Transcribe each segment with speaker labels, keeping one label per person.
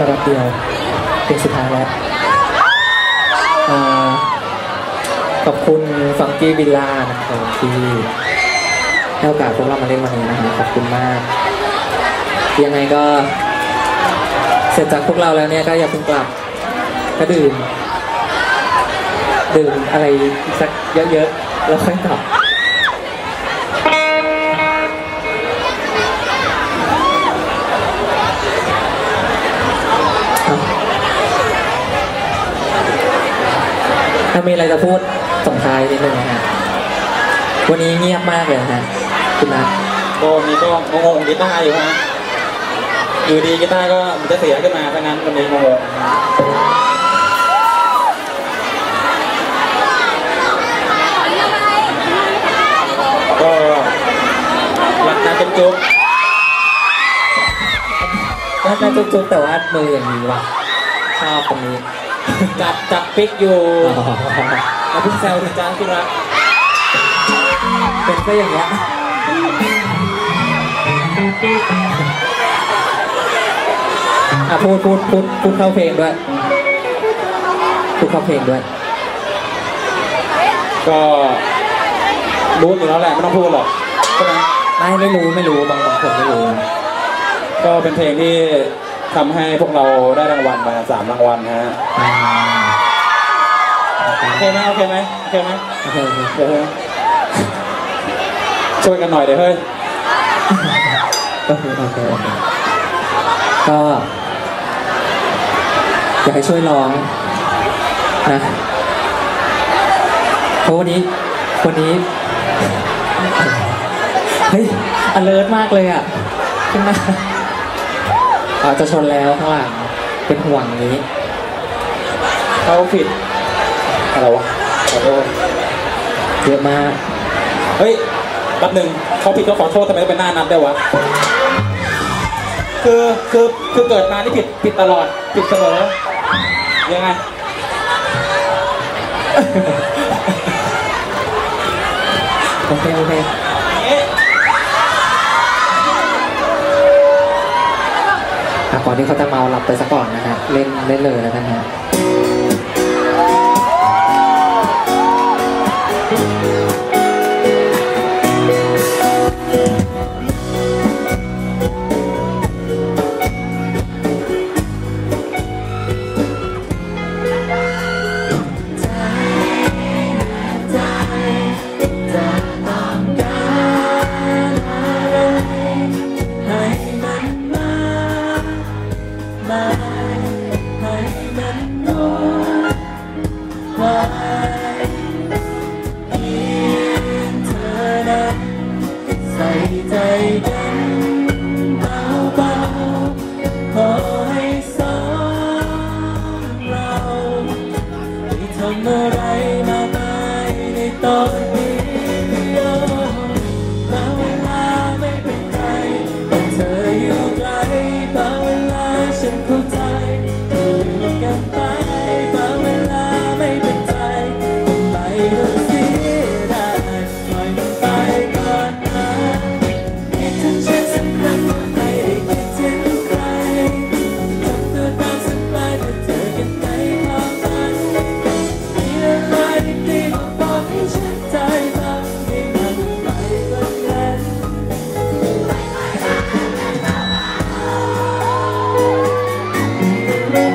Speaker 1: มาแป๊บเดียวเป็นสุดท้ายแล้วอขอบคุณฟังกี้วิลล่านะครับที่ให้โอกาสพวกเรามาเล่นวันนี้นะครับขอบคุณมาก ยังไงก็ เสร็จจากพวกเราแล้วเนี่ยก็อย่าเพิ่งกลับก็ดื่มดื่มอะไรสักเยอะๆแล้วค่อยกลับ ถ้ามีอะไรจะพูดส่งท้ายนิดนึงนะฮะวันนี้เงียบมากเลยนะฮะคุณนัท
Speaker 2: ก็วันนี้ก็งงๆกีตาร์อยู่ฮะอยู่ดีกีตาร์ก็มันจะเสียขึ้นมาถ้างั้นวันนี้งงๆก็รักนะจุ๊บจุ๊บ
Speaker 1: น่าจะจุ๊บๆแต่ว่ามืออย่างนี้ว่ะชอบตรงนี้
Speaker 2: จับจับปิกอยู่
Speaker 1: อ๋อ
Speaker 2: แล้วเพิ่งแซวถึงจ้าที่รัก
Speaker 1: เป็นก็อย่างเงี้ยอะพูดพูดพูดพูดเข้าเพลงด้วยพูดเข้าเพลงด้วย
Speaker 2: ก็รู้อยู่แล้วแหละไม่ต้องพูดหรอกใช่ไหม
Speaker 1: ไม่ไม่รู้ไม่รู้บางบางคนไม่รู้นะ
Speaker 2: ก็เป็นเพลงที่ ทำให้พวกเราได้รางวัลมาสามรางวัลนะฮะ
Speaker 1: อ่าโอเค
Speaker 2: โอเคไหมโอเคไหมโอเคไหม
Speaker 1: โอเคโอเค
Speaker 2: เดี๋ยวเฮ้ยช่วยกันหน่อยเดี๋ยวเฮ้ย
Speaker 1: โอเคโอเคโอเคก็อยากให้ช่วยร้องนะเพราะวันนี้วันนี้เฮ้ย alert มากเลยอะขึ้นมา อ๋อจะชนแล้วข้างหลังเป็นห่วงนี้
Speaker 2: เขาผิดอะไรวะขอโทษ
Speaker 1: เยอะมาก
Speaker 2: เฮ้ยแป๊บหนึ่งเขาผิดก็ขอโทษทำไมต้องเป็นหน้านัดด้วยวะ คือคือคือเกิดมานี่ผิดผิดตลอดผิดเสมอยังไง
Speaker 1: โอเคโอเค ก่อนที่เขาจะเมาหลับไปซะก่อนนะฮะเล่นเล่นเลยแล้วกันฮะำ
Speaker 3: อะไรมาไปในตอนนี้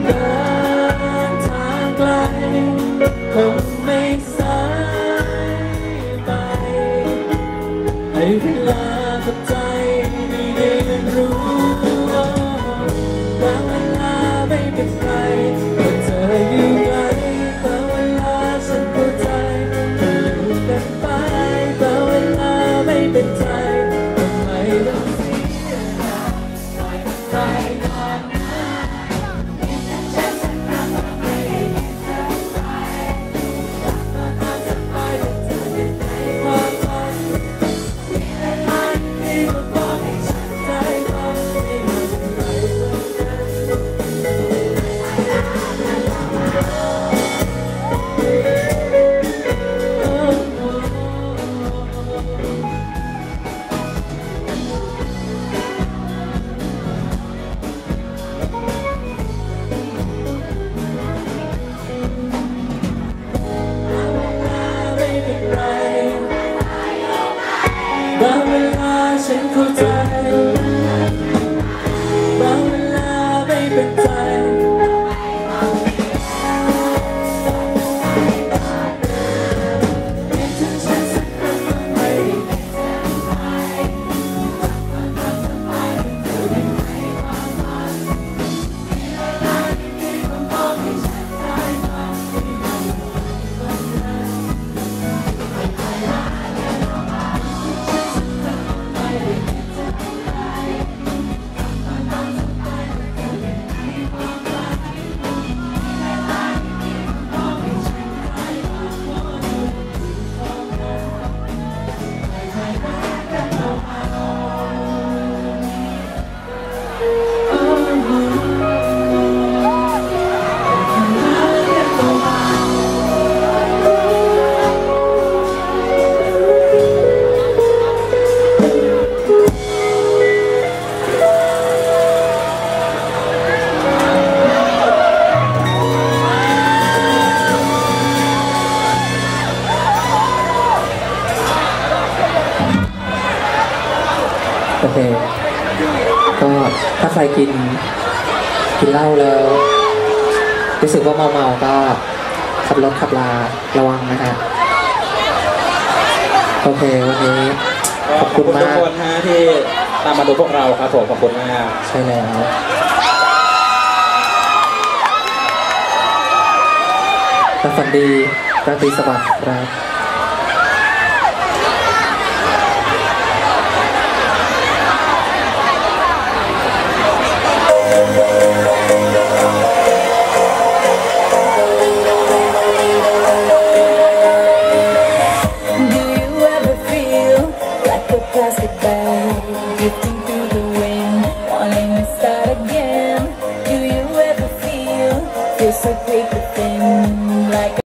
Speaker 3: เดิน
Speaker 1: simple time. ก็ถ้าใครกินกินเหล้าแล้ว รู้สึกว่าเมาๆก็ขับรถขับลาระวังนะฮะโอเควันนี้
Speaker 2: ก็
Speaker 1: ขอบ
Speaker 2: ข
Speaker 1: คุ
Speaker 2: อบ
Speaker 1: ณ
Speaker 2: คุณทุ
Speaker 1: มากก
Speaker 2: คนฮะที่ตามมาดูพวกเราครับผมขอบคุณมาก
Speaker 1: ใช่แล้วและฝันดีราตรีสวัสดิ์ครับ